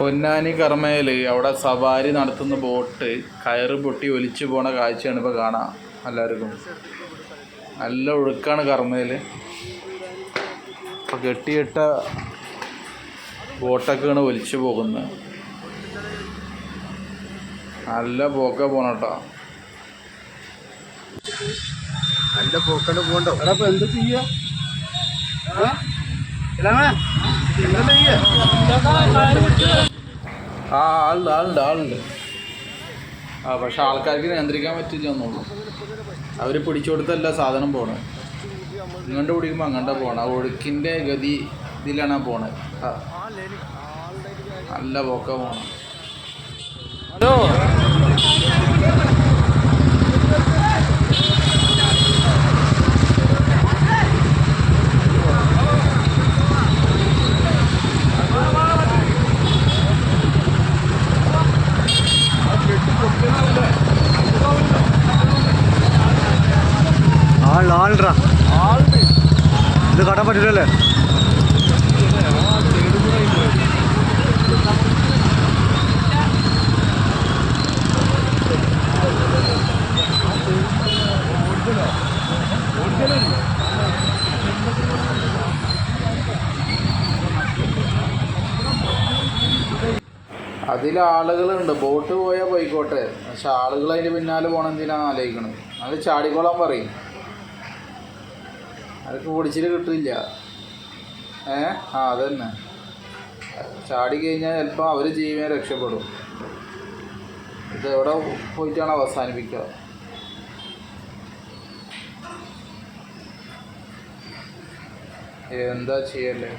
പൊന്നാനി കർമ്മയിൽ അവിടെ സവാരി നടത്തുന്ന ബോട്ട് കയറ് പൊട്ടി ഒലിച്ചു പോണ കാഴ്ചയാണ് ഇപ്പോൾ കാണാം എല്ലാവർക്കും. നല്ല ഒഴുക്കാണ് കർമ്മയിൽ ഇപ്പോൾ കെട്ടിയിട്ട ബോട്ടൊക്കെയാണ് ഒലിച്ചു പോകുന്നത്. നല്ല പോക്ക പോണട്ടോ നല്ല പോക്കണ്ട് പോകണ്ടോ? എടാ ഇപ്പൊ എന്ത് ചെയ്യാ ഏ? ഇളമേ, എന്താ ചെയ്യാ? ആ ആളുണ്ട് ആളുണ്ട് ആളുണ്ട്. ആ പക്ഷെ ആൾക്കാർക്ക് നിയന്ത്രിക്കാൻ പറ്റില്ല എന്നുള്ളു. അവർ പിടിച്ചു കൊടുത്തല്ല സാധനം പോണേ. ഇങ്ങോട്ട് പിടിക്കുമ്പോൾ അങ്ങോട്ടാ പോണേ. ആ ഒഴുക്കിന്റെ ഗതി ഇതിലാണ് പോണേ. നല്ല പോക്ക പോണം. ഹലോ. ആളിടാ ഇത് കടാൻ പറ്റില്ലല്ലേ? അതിൽ ആളുകളുണ്ട്. ബോട്ട് പോയാൽ പോയിക്കോട്ടെ. പക്ഷെ ആളുകൾ അതിന്റെ പിന്നാലെ പോകണം എന്തിനാണ് ആലോചിക്കണത് അത് ചാടിക്കോളാൻ പറയും. അതൊക്കെ പൊടിച്ചിട്ട് കിട്ടില്ല. ഏ? ആ അതന്നെ. ചാടി കഴിഞ്ഞാൽ ചിലപ്പോൾ അവർ ജീവനെ രക്ഷപ്പെടും. ഇത് എവിടെ പോയിട്ടാണ് അവസാനിപ്പിക്കുക? എന്താ ചെയ്യല്ലേ